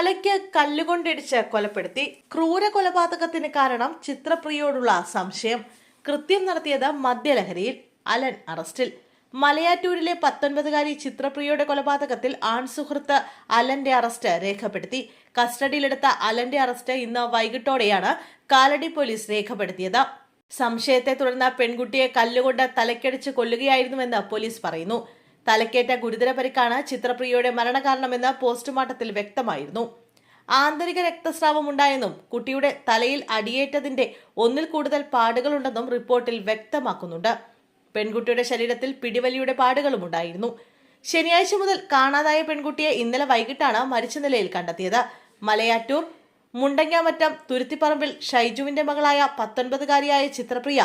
തലയ്ക്ക് കല്ലുകൊണ്ടിടിച്ച് കൊലപ്പെടുത്തി ക്രൂര കൊലപാതകത്തിന് കാരണം ചിത്രപ്രിയോടുള്ള സംശയം. കൃത്യം നടത്തിയത് മദ്യലഹരിയിൽ അലൻ അറസ്റ്റിൽ. മലയാറ്റൂരിലെ പത്തൊൻപതുകാരി ചിത്രപ്രിയയുടെ കൊലപാതകത്തിൽ ആൺസുഹൃത്ത് അലന്റെ അറസ്റ്റ് രേഖപ്പെടുത്തി. കസ്റ്റഡിയിലെടുത്ത അലന്റെ അറസ്റ്റ് ഇന്ന് വൈകിട്ടോടെയാണ് കാലടി പോലീസ് രേഖപ്പെടുത്തിയത്. സംശയത്തെ തുടർന്ന് പെൺകുട്ടിയെ കല്ലുകൊണ്ട് തലക്കടിച്ച് കൊല്ലുകയായിരുന്നുവെന്ന് പോലീസ് പറയുന്നു. തലക്കേറ്റ ഗുരുതര പരിക്കാണ് ചിത്രപ്രിയയുടെ മരണകാരണമെന്ന് പോസ്റ്റ്മോർട്ടത്തിൽ വ്യക്തമായിരുന്നു. ആന്തരിക രക്തസ്രാവം ഉണ്ടായെന്നും കുട്ടിയുടെ തലയിൽ അടിയേറ്റതിന്റെ ഒന്നിൽ കൂടുതൽ പാടുകളുണ്ടെന്നും റിപ്പോർട്ടിൽ വ്യക്തമാക്കുന്നുണ്ട്. പെൺകുട്ടിയുടെ ശരീരത്തിൽ പിടിവലിയുടെ പാടുകളും ഉണ്ടായിരുന്നു. ശനിയാഴ്ച മുതൽ കാണാതായ പെൺകുട്ടിയെ ഇന്നലെ വൈകിട്ടാണ് മരിച്ച നിലയിൽ കണ്ടെത്തിയത്. മലയാറ്റൂർ മുണ്ടങ്ങാമറ്റം തുരുത്തിപ്പറമ്പിൽ ഷൈജുവിന്റെ മകളായ പത്തൊൻപതുകാരിയായ ചിത്രപ്രിയ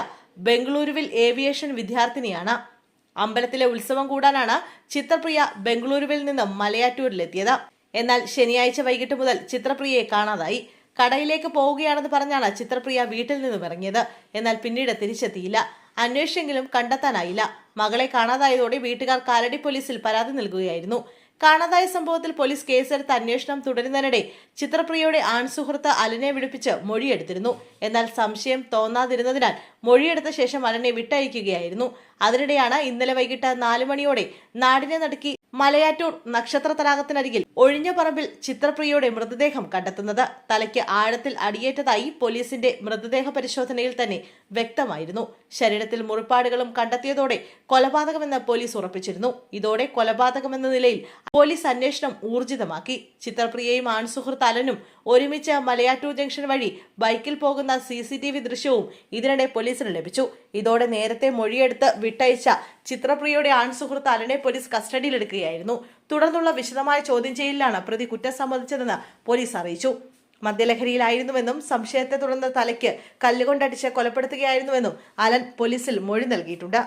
ബംഗളൂരുവിൽ ഏവിയേഷൻ വിദ്യാർത്ഥിനിയാണ്. അമ്പലത്തിലെ ഉത്സവം കൂടാനാണ് ചിത്രപ്രിയ ബംഗളൂരുവിൽ നിന്നും മലയാറ്റൂരിലെത്തിയത്. എന്നാൽ ശനിയാഴ്ച വൈകിട്ട് മുതൽ ചിത്രപ്രിയയെ കാണാതായി. കടയിലേക്ക് പോവുകയാണെന്ന് പറഞ്ഞാണ് ചിത്രപ്രിയ വീട്ടിൽ നിന്നും ഇറങ്ങിയത്. എന്നാൽ പിന്നീട് തിരിച്ചെത്തിയില്ല. അന്വേഷിച്ചെങ്കിലും കണ്ടെത്താനായില്ല. മകളെ കാണാതായതോടെ വീട്ടുകാർ കാലടി പോലീസിൽ പരാതി നൽകുകയായിരുന്നു. കാണാതായ സംഭവത്തിൽ പോലീസ് കേസെടുത്ത് അന്വേഷണം തുടരുന്നതിനിടെ ചിത്രപ്രിയയുടെ ആൺസുഹൃത്ത് അലനെ വിളിപ്പിച്ച് മൊഴിയെടുത്തിരുന്നു. എന്നാൽ സംശയം തോന്നാതിരുന്നതിനാൽ മൊഴിയെടുത്ത ശേഷം അലനെ വിട്ടയക്കുകയായിരുന്നു. അതിനിടെയാണ് ഇന്നലെ വൈകിട്ട് നാലു മണിയോടെ നാടിനെ നടുക്കി മലയാറ്റൂർ നക്ഷത്ര തടാകത്തിനരികിൽ ഒഴിഞ്ഞ പറമ്പിൽ ചിത്രപ്രിയയുടെ മൃതദേഹം കണ്ടെത്തുന്നത്. തലയ്ക്ക് ആഴത്തിൽ അടിയേറ്റതായി പോലീസിന്റെ മൃതദേഹ പരിശോധനയിൽ തന്നെ വ്യക്തമായിരുന്നു. ശരീരത്തിൽ മുറിപ്പാടുകളും കണ്ടെത്തിയതോടെ കൊലപാതകമെന്ന് പോലീസ് ഉറപ്പിച്ചിരുന്നു. ഇതോടെ കൊലപാതകമെന്ന നിലയിൽ പോലീസ് അന്വേഷണം ഊർജിതമാക്കി. ചിത്രപ്രിയയും ആൺസുഹൃത്ത് അലനും ഒരുമിച്ച് മലയാറ്റൂർ ജംഗ്ഷൻ വഴി ബൈക്കിൽ പോകുന്ന സി സി ടി വി ദൃശ്യവും ഇതിനിടെ പോലീസിന് ലഭിച്ചു. ഇതോടെ നേരത്തെ മൊഴിയെടുത്ത് വിട്ടയച്ച ചിത്രപ്രിയയുടെ ആൺസുഹൃത്ത് അലനെ പോലീസ് കസ്റ്റഡിയിലെടുക്കുകയായിരുന്നു. തുടർന്നുള്ള വിശദമായ ചോദ്യം ചെയ്യലിലാണ് പ്രതി കുറ്റം സമ്മതിച്ചതെന്ന് പോലീസ് അറിയിച്ചു. മദ്യലഹരിയിലായിരുന്നുവെന്നും സംശയത്തെ തുടർന്ന് തലയ്ക്ക് കല്ലുകൊണ്ടടിച്ച് കൊലപ്പെടുത്തുകയായിരുന്നുവെന്നും അലൻ പോലീസിൽ മൊഴി നൽകിയിട്ടുണ്ട്.